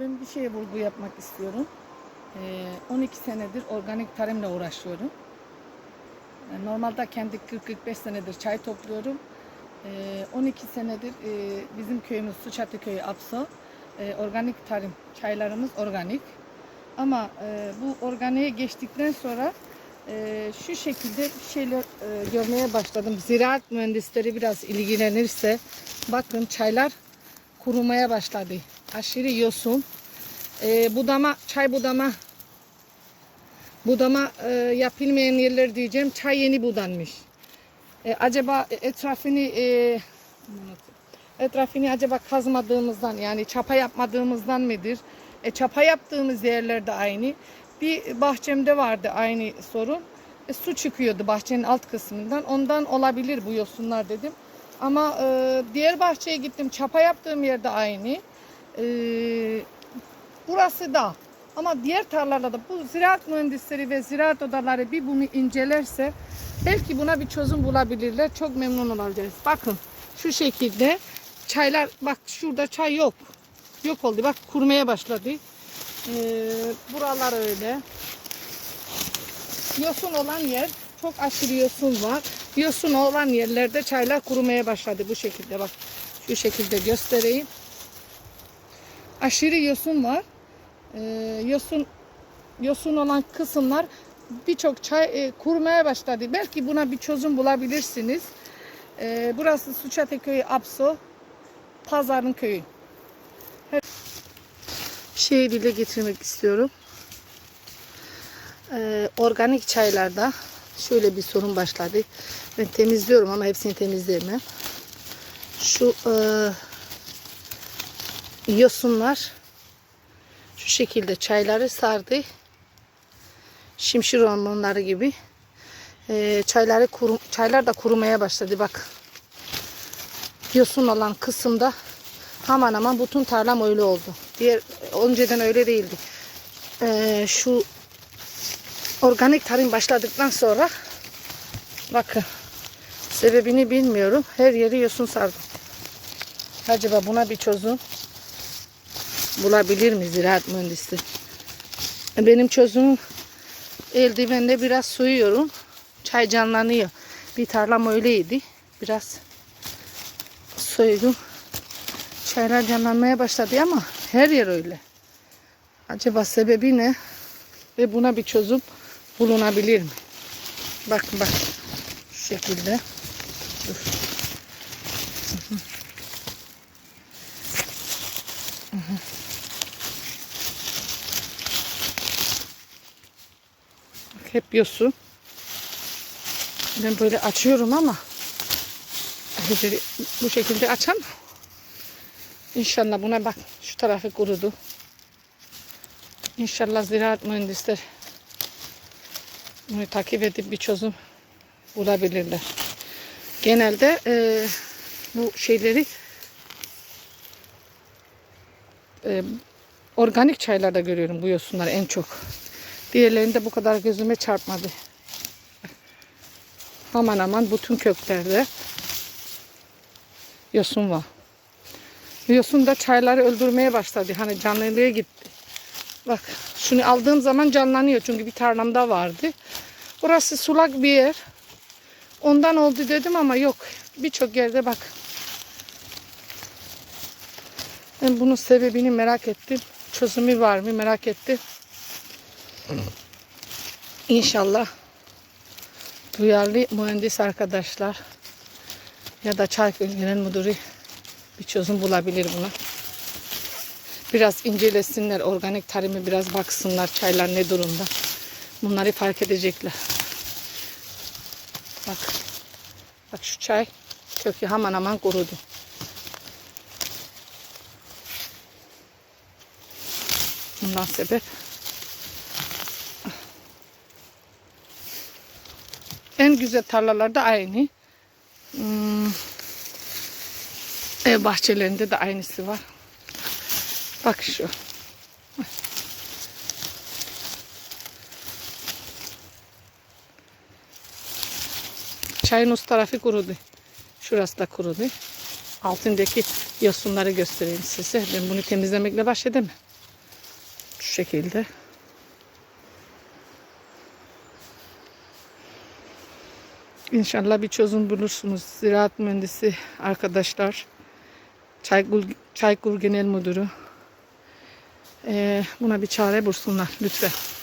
ben bir şeye vurgu yapmak istiyorum. Ee, 12 senedir organik tarımla uğraşıyorum. Ee, Normalde kendi 40-45 senedir çay topluyorum. Ee, 12 senedir e, bizim köyümüz Suçatı Köyü Apso. Ee, organik tarım, çaylarımız organik. Ama e, bu organiğe geçtikten sonra e, şu şekilde bir şeyler e, görmeye başladım. Ziraat mühendisleri biraz ilgilenirse bakın çaylar kurumaya başladı. Aşırı yosun. E, budama, çay budama budama e, yapılmayan yerler diyeceğim. Çay yeni budanmış. E, acaba etrafını e, etrafını acaba kazmadığımızdan yani çapa yapmadığımızdan mıdır? E, çapa yaptığımız yerlerde aynı. Bir bahçemde vardı aynı sorun. E, su çıkıyordu bahçenin alt kısmından. Ondan olabilir bu yosunlar dedim. Ama e, diğer bahçeye gittim. Çapa yaptığım yerde aynı. E, burası da. Ama diğer tarlalarda bu ziraat mühendisleri ve ziraat odaları bir bunu incelerse belki buna bir çözüm bulabilirler. Çok memnun olacağız. Bakın şu şekilde çaylar bak şurada çay yok. Yok oldu. Bak kurmaya başladı. Ee, buralar öyle. Yosun olan yer çok aşırı yosun var. Yosun olan yerlerde çaylar kurumaya başladı bu şekilde bak. Şu şekilde göstereyim. Aşırı yosun var. Ee, yosun yosun olan kısımlar birçok çay e, kurumaya başladı. Belki buna bir çözüm bulabilirsiniz. Ee, burası Suçate Köyü Apso. Pazarın köyü. Şeyi dile getirmek istiyorum. Ee, organik çaylarda şöyle bir sorun başladı. Ben temizliyorum ama hepsini temizleyemem. Şu e, yosunlar şu şekilde çayları sardı. Şimşir ormanları gibi. E, çayları kuru, çaylar da kurumaya başladı bak. Yosun olan kısımda hemen hemen bütün tarlam öyle oldu. Diğer önceden öyle değildi. E, şu organik tarım başladıktan sonra bakın sebebini bilmiyorum. Her yeri yosun sardı. Acaba buna bir çözüm bulabilir mi ziraat mühendisi? Benim çözümüm eldivende biraz soyuyorum. Çay canlanıyor. Bir tarlam öyleydi. Biraz soydum. Çaylar canlanmaya başladı ama her yer öyle. Acaba sebebi ne? Ve buna bir çözüm bulunabilir mi? Bakın bak. Şu şekilde. Dur. Hı hı. Hep yosun. Ben böyle açıyorum ama bu şekilde açam. İnşallah buna bak şu tarafı kurudu. İnşallah ziraat mühendisler bunu takip edip bir çözüm bulabilirler. Genelde e, bu şeyleri e, organik çaylarda görüyorum bu yosunları en çok. Diğerlerinde bu kadar gözüme çarpmadı. Aman aman bütün köklerde yosun var. Yosun da çayları öldürmeye başladı. Hani canlılığa gitti. Bak şunu aldığım zaman canlanıyor. Çünkü bir tarlamda vardı. Burası sulak bir yer. Ondan oldu dedim ama yok. Birçok yerde bak. Ben bunun sebebini merak ettim. Çözümü var mı merak ettim. İnşallah duyarlı mühendis arkadaşlar ya da Çayköy Genel Müdürü bir çözüm bulabilir buna. Biraz incelesinler, organik tarımı biraz baksınlar çaylar ne durumda. Bunları fark edecekler. Bak. Bak şu çay kökü hemen hemen kurudu. Bundan sebep en güzel tarlalarda aynı. Hmm. Ev bahçelerinde de aynısı var. Bak şu. Çayın üst tarafı kurudu. Şurası da kurudu. Altındaki yosunları göstereyim size. Ben bunu temizlemekle baş edemem. şekilde. İnşallah bir çözüm bulursunuz. Ziraat mühendisi arkadaşlar, Çaykur, Çaykur Genel Müdürü. Ee, buna bir çare bulsunlar lütfen.